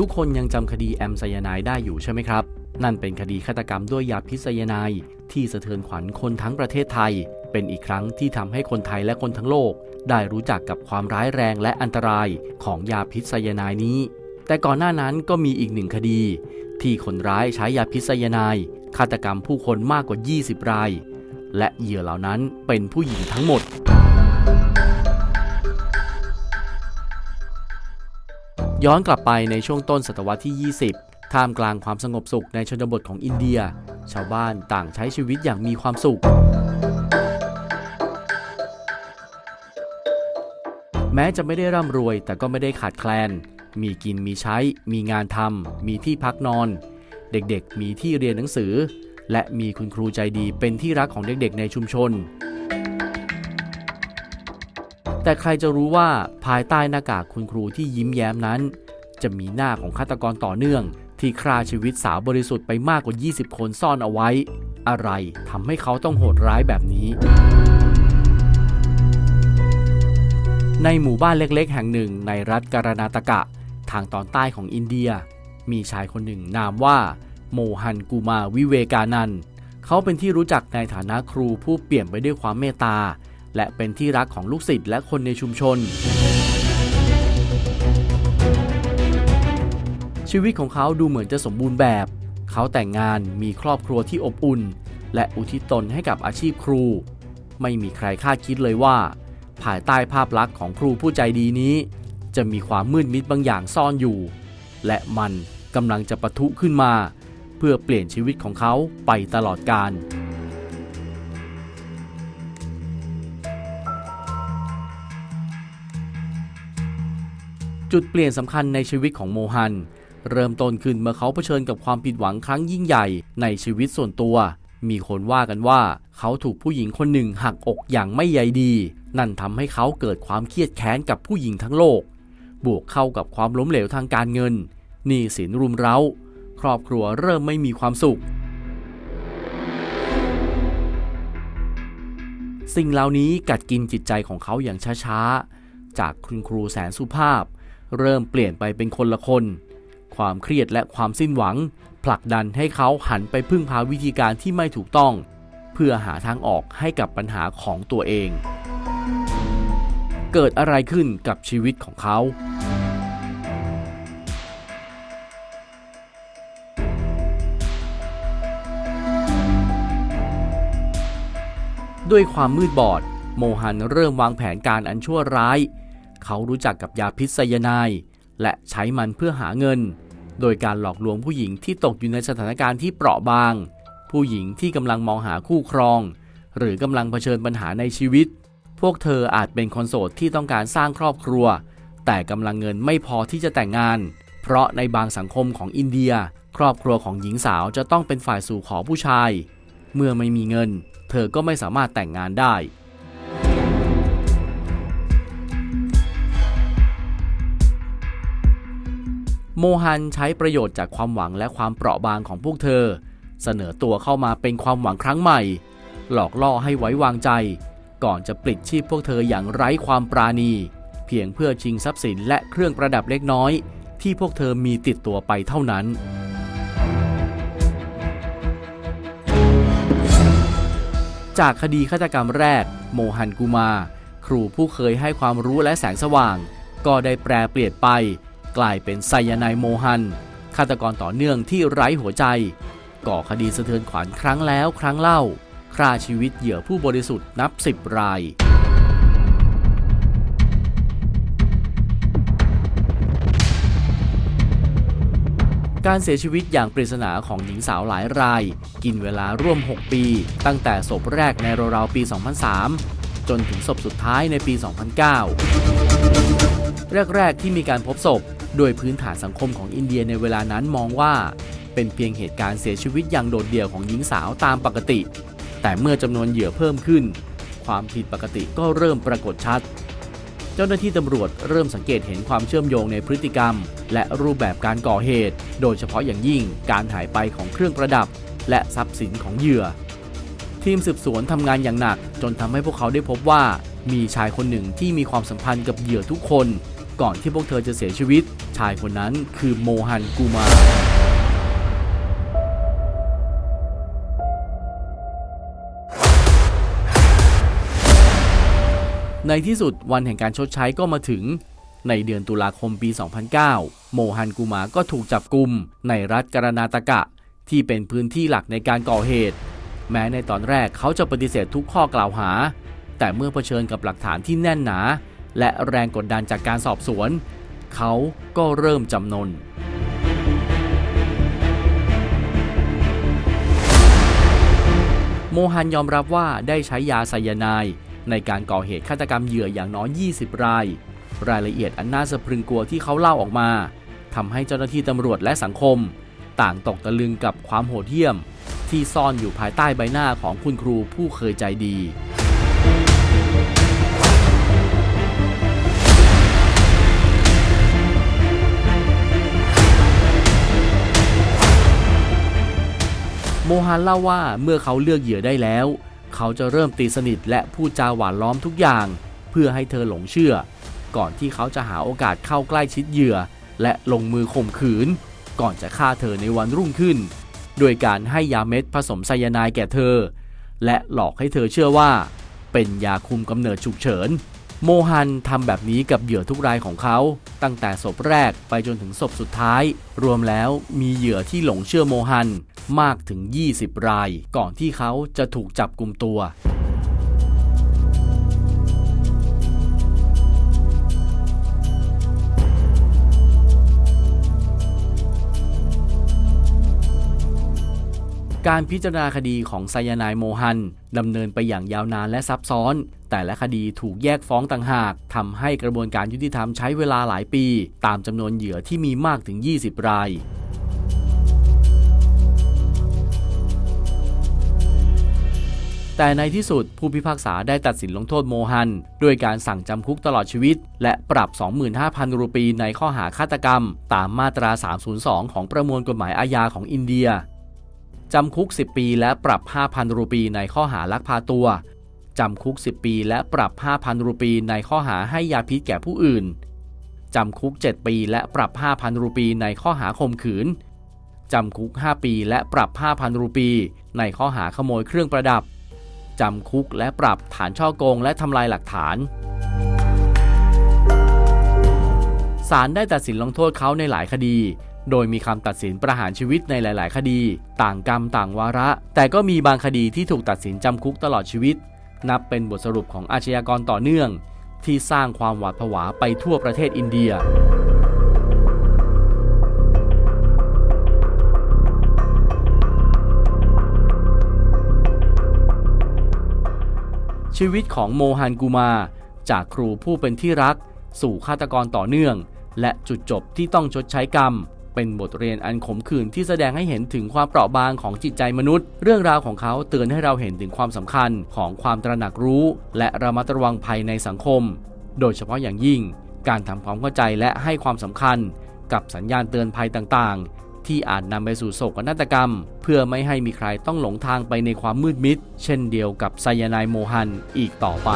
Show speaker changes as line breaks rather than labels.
ทุกคนยังจำคดีแอมไซยาไนด์ได้อยู่ใช่ไหมครับ นั่นเป็นคดีฆาตกรรมด้วยยาพิษไซยาไนด์ที่สะเทือนขวัญคนทั้งประเทศไทย เป็นอีกครั้งที่ทำให้คนไทยและคนทั้งโลก ได้รู้จักกับความร้ายแรงและอันตรายของยาพิษไซยาไนด์นี้ แต่ก่อนหน้านั้นก็มีอีกหนึ่งคดี ที่คนร้ายใช้ยาพิษไซยาไนด์ฆาตกรรมผู้คนมากกว่า 20 ราย และเหยื่อเหล่านั้นเป็นผู้หญิงทั้งหมด ย้อนกลับไปในช่วงต้นศตวรรษที่ 20 ท่ามกลางความสงบสุขในชนบทของอินเดีย ชาวบ้านต่างใช้ชีวิตอย่างมีความสุข แม้จะไม่ได้ร่ำรวยแต่ก็ไม่ได้ขาดแคลน มีกินมีใช้ มีงานทำมีที่พักนอน เด็กๆ มีที่เรียนหนังสือ และมีคุณครูใจดีเป็นที่รักของเด็กๆ ในชุมชน แต่ใครจะรู้ว่าภายใต้หน้ากากคุณครูที่ยิ้มแย้มนั้น จะมีหน้าของฆาตกรต่อเนื่อง ที่ฆ่าชีวิตสาวบริสุทธิ์ไปมากกว่า 20 คนซ่อนเอาไว้ อะไรทำให้เขาต้องโหดร้ายแบบนี้ ในหมู่บ้านเล็กๆ แห่งหนึ่งในรัฐการนาตกะ ทางตอนใต้ของอินเดีย มีชายคนหนึ่งนามว่า โมฮันกูมาวิเวกานันเขาเป็นที่รู้จักในฐานะครูผู้เปี่ยมไปด้วยความเมตตา และเป็นที่รักของลูกศิษย์และคนในชุมชน ชีวิตของเขาดูเหมือนจะสมบูรณ์แบบ เขาแต่งงานมีครอบครัวที่อบอุ่น และอุทิศตนให้กับอาชีพครู ไม่มีใครคาดคิดเลยว่า ภายใต้ภาพลักษณ์ของครูผู้ใจดีนี้ จะมีความมืดมิดบางอย่างซ่อนอยู่ และมันกำลังจะปะทุขึ้นมา เพื่อเปลี่ยนชีวิตของเขาไปตลอดกาล จุดเปลี่ยนสำคัญในชีวิตของโมฮัน เริ่มต้นขึ้นเมื่อเขาเผชิญกับความผิดหวังครั้งยิ่งใหญ่ในชีวิตส่วนตัว มีคนว่ากันว่า เขาถูกผู้หญิงคนหนึ่งหักอกอย่างไม่ใยดี นั่นทำให้เขาเกิดความเครียดแค้นกับผู้หญิงทั้งโลก บวกเข้ากับความล้มเหลวทางการเงินหนี้สินรุมเร้า ครอบครัวเริ่มไม่มีความสุข สิ่งเหล่านี้กัดกินจิตใจของเขาอย่างช้าๆ จากคุณครูแสนสุภาพ เริ่มเปลี่ยนไปเป็นคนละคน ความเครียดและความสิ้นหวัง ผลักดันให้เขาหันไปพึ่งพาวิธีการที่ไม่ถูกต้อง เพื่อหาทางออกให้กับปัญหาของตัวเอง เกิดอะไรขึ้นกับชีวิตของเขาด้วยความมืดบอด โมฮันเริ่มวางแผนการอันชั่วร้าย เขารู้จักกับยาพิษไซยาไนด์และใช้มันเพื่อหาเงิน โดยการหลอกลวงผู้หญิงที่ตกอยู่ในสถานการณ์ที่เปราะบาง ผู้หญิงที่กำลังมองหาคู่ครอง หรือกำลังเผชิญปัญหาในชีวิต พวกเธออาจเป็นคนโสดที่ต้องการสร้างครอบครัว แต่กำลังเงินไม่พอที่จะแต่งงาน เพราะในบางสังคมของอินเดีย ครอบครัวของหญิงสาวจะต้องเป็นฝ่ายสู่ขอผู้ชาย เมื่อไม่มีเงิน เธอก็ไม่สามารถแต่งงานได้ โมฮันใช้ประโยชน์จากความหวังและความเปราะบางของพวกเธอ เสนอตัวเข้ามาเป็นความหวังครั้งใหม่ หลอกล่อให้ไว้วางใจ ก่อนจะปลิดชีพพวกเธออย่างไร้ความปราณี เพียงเพื่อชิงทรัพย์สินและเครื่องประดับเล็กน้อย ที่พวกเธอมีติดตัวไปเท่านั้น จากคดีฆาตกรรมแรก โมฮันกูมา ครูผู้เคยให้ความรู้และแสงสว่าง ก็ได้แปรเปลี่ยนไป กลายเป็นไซยาไนโมฮันฆาตกรต่อเนื่องที่ไร้หัวใจ ก่อคดีสะเทือนขวัญครั้งแล้วครั้งเล่าฆ่าชีวิตเหยื่อผู้บริสุทธิ์นับสิบราย การเสียชีวิตอย่างปริศนาของหญิงสาวหลายราย กินเวลาร่วม 6 ปี ตั้งแต่ศพแรกในราวๆปี 2003 จนถึงศพสุดท้ายในปี 2009 แรก ๆ ที่มีการพบศพ โดยพื้นฐานสังคมของอินเดียในเวลานั้นมองว่า เป็นเพียงเหตุการณ์เสียชีวิตอย่างโดดเดี่ยวของหญิงสาวตามปกติ แต่เมื่อจำนวนเหยื่อเพิ่มขึ้น ความผิดปกติก็เริ่มปรากฏชัด เจ้าหน้าที่ตำรวจเริ่มสังเกตเห็นความเชื่อมโยงในพฤติกรรม และรูปแบบการก่อเหตุ โดยเฉพาะอย่างยิ่งการหายไปของเครื่องประดับ และทรัพย์สินของเหยื่อ ทีมสืบสวนทำงานอย่างหนัก จนทำให้พวกเขาได้พบว่ามีชายคนหนึ่งที่มีความสัมพันธ์กับเหยื่อทุกคน ก่อนที่พวกเธอจะเสียชีวิต ชายคนนั้นคือโมฮันกูมา ในที่สุดวันแห่งการชดใช้ก็มาถึง ในเดือนตุลาคมปี 2009 โมฮันกูมาก็ถูกจับกุมในรัฐกรนาตกะ ที่เป็นพื้นที่หลักในการก่อเหตุ แม้ในตอนแรกเขาจะปฏิเสธทุกข้อกล่าวหา แต่เมื่อเผชิญกับหลักฐานที่แน่นหนา และแรงกดดันจากการสอบสวน เขาก็เริ่มจำนนโมฮันยอมรับว่าได้ใช้ยาไซยาไนด์ในการก่อเหตุฆาตกรรมเหยื่ออย่างน้อย 20 ราย รายละเอียดอันน่าสะพรึงกลัวที่เขาเล่าออกมาทำให้เจ้าหน้าที่ตำรวจและสังคม ต่างตกตะลึงกับความโหดเหี้ยม ที่ซ่อนอยู่ภายใต้ใบหน้าของคุณครูผู้เคยใจดี โมฮันเล่าว่าเมื่อเขาเลือกเหยื่อได้แล้ว เขาจะเริ่มตีสนิทและพูดจาหวานล้อมทุกอย่าง เพื่อให้เธอหลงเชื่อ ก่อนที่เขาจะหาโอกาสเข้าใกล้ชิดเหยื่อ และลงมือข่มขืน ก่อนจะฆ่าเธอในวันรุ่งขึ้น โดยการให้ยาเม็ดผสมไซยาไนด์แก่เธอ และหลอกให้เธอเชื่อว่า เป็นยาคุมกำเนิดฉุกเฉิน โมฮันทำแบบนี้กับเหยื่อทุกรายของเขา ตั้งแต่ศพแรกไปจนถึงศพสุดท้าย รวมแล้วมีเหยื่อที่หลงเชื่อโมฮันมากถึง 20 ราย ก่อนที่เขาจะถูกจับกลุ่มตัว การพิจารณาคดีของไซยานายโมฮันดำเนินไปอย่างยาวนานและซับซ้อน แต่ละคดีถูกแยกฟ้องต่างหากทำให้กระบวนการยุติธรรมใช้เวลาหลายปี ตามจำนวนเหยื่อที่มีมากถึง 20 รายแต่ในที่สุดผู้พิพากษาได้ตัดสินลงโทษโมฮันด้วยการสั่งจำคุกตลอดชีวิต และปรับ 25,000 รูปีในข้อหาฆาตกรรม ตามมาตรา 302 ของประมวลกฎหมายอาญาของอินเดีย จำคุก 10 ปีและปรับ 5,000 รูปีในข้อหาลักพาตัว จำคุก 10 ปีและปรับ 5,000 รูปีในข้อหาให้ยาพิษแก่ผู้อื่น จำคุก 7 ปีและปรับ 5,000 รูปีในข้อหาข่มขืน จำคุก 5 ปีและปรับ 5,000 รูปีในข้อหาขโมยเครื่องประดับ จำคุกและปรับฐานช่อโกงและทำลายหลักฐานศาลได้ตัดสินลงโทษเขาในหลายคดี โดยมีคำตัดสินประหารชีวิตในหลาย ๆ คดี ต่างกรรมต่างวาระ แต่ก็มีบางคดีที่ถูกตัดสินจำคุกตลอดชีวิต นับเป็นบทสรุปของอาชญากรต่อเนื่อง ที่สร้างความหวาดผวาไปทั่วประเทศอินเดียชีวิตของโมฮันกูมา จากครูผู้เป็นที่รัก สู่ฆาตกรต่อเนื่อง และจุดจบที่ต้องชดใช้กรรม เป็นบทเรียนอันขมขื่นที่แสดงให้เห็นถึงความเปราะบางของจิตใจมนุษย์ เรื่องราวของเขาเตือนให้เราเห็นถึงความสำคัญของความตระหนักรู้ และระมัดระวังภัยในสังคม โดยเฉพาะอย่างยิ่ง การทำความเข้าใจและให้ความสำคัญ กับสัญญาณเตือนภัยต่างๆ ที่อาจนำไปสู่โศกนาฏกรรม เพื่อไม่ให้มีใครต้องหลงทางไปในความมืดมิด เช่นเดียวกับไซยานายโมฮันอีกต่อไป